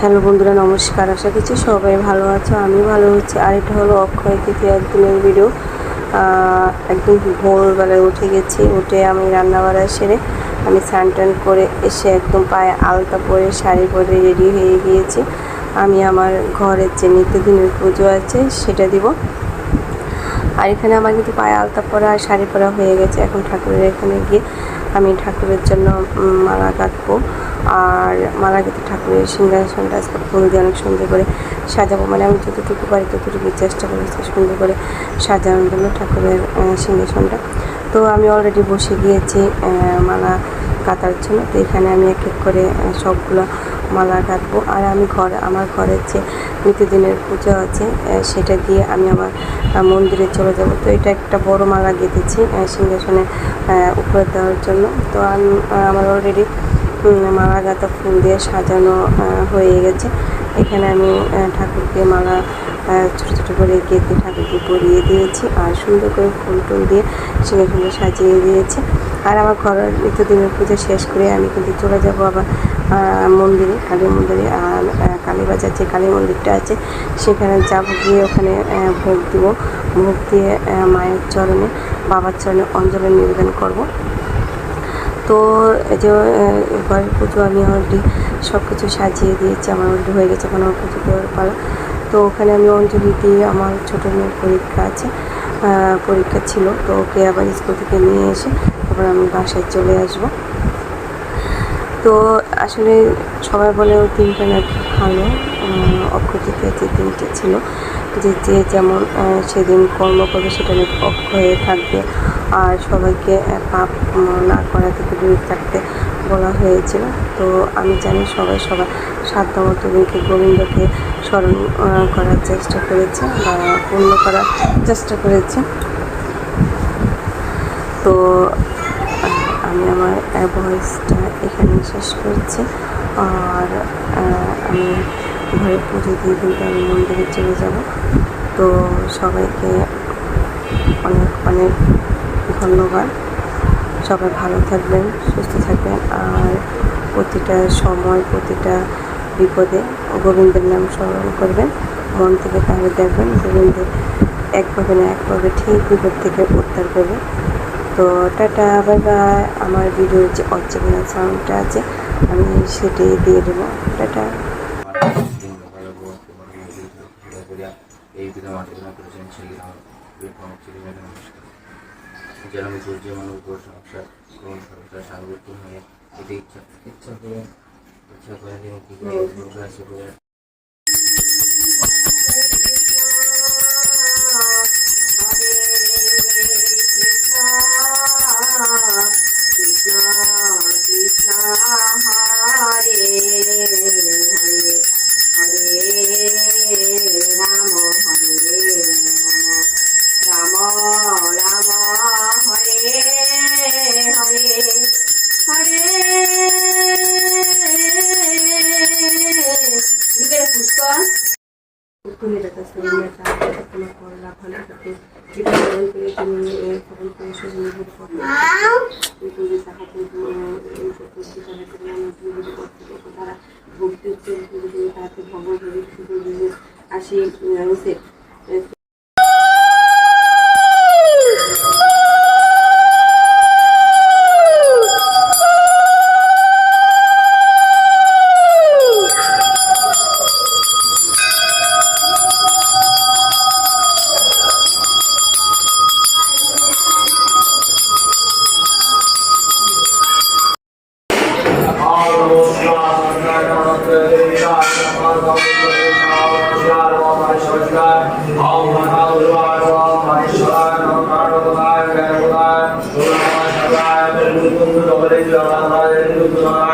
Hello বন্ধুরা, নমস্কার। আশা করছি সবাই ভালো আছো আমি ভালো হচ্ছি আর এটা হলো অক্ষয় তৃতীয়ার একদিনের ভিডিও একদম ভোরবেলায় উঠে গেছি, উঠে আমি রান্নাবাড়া সেরে আমি স্নান টান করে এসে একদম পায়ে আলতা পরে শাড়ি পরে রেডি হয়ে গিয়েছি। আমি আমার ঘরের যে নিত্যদিনের পুজো আছে, সেটা দিব। আর এখানে আমার কিন্তু পায়ে আলতা পরা আর শাড়ি পরা হয়ে গেছে। এখন ঠাকুরের এখানে গিয়ে আমি ঠাকুরের জন্য মালা কাটবো। আর মালা কেটে ঠাকুরের সিংহাসনটা আজকে ফুল দিয়ে অনেক সুন্দর করে সাজাবো। মানে আমি যতটুকু পারি ততটুকু চেষ্টা করি সুন্দর করে সাজানোর জন্য ঠাকুরের সিংহাসনটা। তো আমি অলরেডি বসে গিয়েছি মালা কাটার জন্য। তো এখানে আমি এক এক করে সবগুলো মালা কাটবো। আর আমি ঘর, আমার ঘরের যে নিত্যদিনের পুজো আছে সেটা দিয়ে আমি আমার মন্দিরে চলে যাব। তো এটা একটা বড় মালা গেঁথেছি সিংহাসনে উপরে দেওয়ার জন্য। তো আমি আমার অলরেডি মালা গাঁথা ফুল দিয়ে সাজানো হয়ে গেছে। এখানে আমি ঠাকুরকে মালা ছোটো ছোটো করে গেঁথে ঠাকুরকে পরিয়ে দিয়েছি আর সুন্দর করে ফুল টুল দিয়ে সিংহাসনে সাজিয়ে দিয়েছি। আর আমার ঘরের নিত্যদিনের পুজো শেষ করে আমি কিন্তু চলে যাব আবার মন্দিরে, কালী মন্দিরে। আর কালীবাজার যে কালী মন্দিরটা আছে, সেখানে যাব গিয়ে ওখানে ভোগ দিব। ভোগ দিয়ে মায়ের চরণে, বাবার চরণে অঞ্জলি নিবেদন করব। তো যে ঘরের পুজো আমি অলরেডি সব কিছু সাজিয়ে দিয়েছি, আমার অলরেডি হয়ে গেছে এখন আমার পুজো দেওয়ার পালা। তো ওখানে আমি অঞ্জলি দিয়ে আমার ছোটো মেয়ের পরীক্ষা আছে পরীক্ষা ছিল, তো ওকে আবার স্কুল থেকে নিয়ে এসে তারপর আমি বাসায় চলে আসব। তো আসলে সবাই বলে ওই দিনটা নাকি ভালো তৃতীয়া যে দিনটা ছিল যে যে যেমন সেদিন কর্ম করবে সেটা নাকি অক্ষয়ে থাকবে। আর সবাইকে পাপ না করা থেকে দূরে থাকতে বলা হয়েছিল। তো আমি জানি সবাই সবার সাধ্যমতো দিনকে গোবিন্দকে স্মরণ করার চেষ্টা করেছে বা পূর্ণ করার চেষ্টা করেছে। তো আমি আমার ভয়েসটা এখানে শেষ করছি। আর আমি ঘরে পুজো দিয়ে কিন্তু আমি মন্দিরে চলে যাব। তো সবাইকে অনেক অনেক ধন্যবাদ। সবাই ভালো থাকবেন, সুস্থ থাকবেন। আর প্রতিটা সময়, প্রতিটা বিপদে গোবিন্দের নাম স্মরণ করবেন। মন থেকে তাহলে দেখবেন, গোবিন্দ একভাবে না একভাবে ঠিক বিপদ থেকে উদ্ধার করবে। তো টাটা, বাই বাই। আমার ভিডিওর যে অরিজিনাল সাউন্ডটা আছে, আমি সেটাই দিয়ে দেবো। টাটা। এই বিধান আলোচনা করেছেন সেই যেন আমি সূর্য মানুষ উপর সংসার করুন সংসার সাংগত্য হয়ে এটি ইচ্ছা। ইচ্ছা করে ইচ্ছা করে তিনি কি করে প্রকাশ করে আসি Thank you.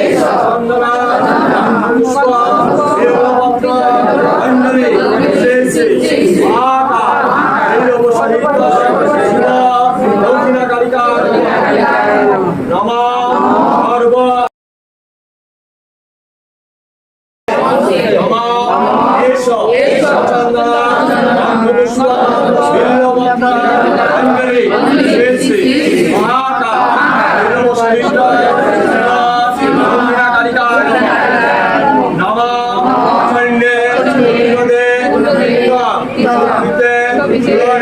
এষ Chandana Pushpa দেবপত্র Thank you.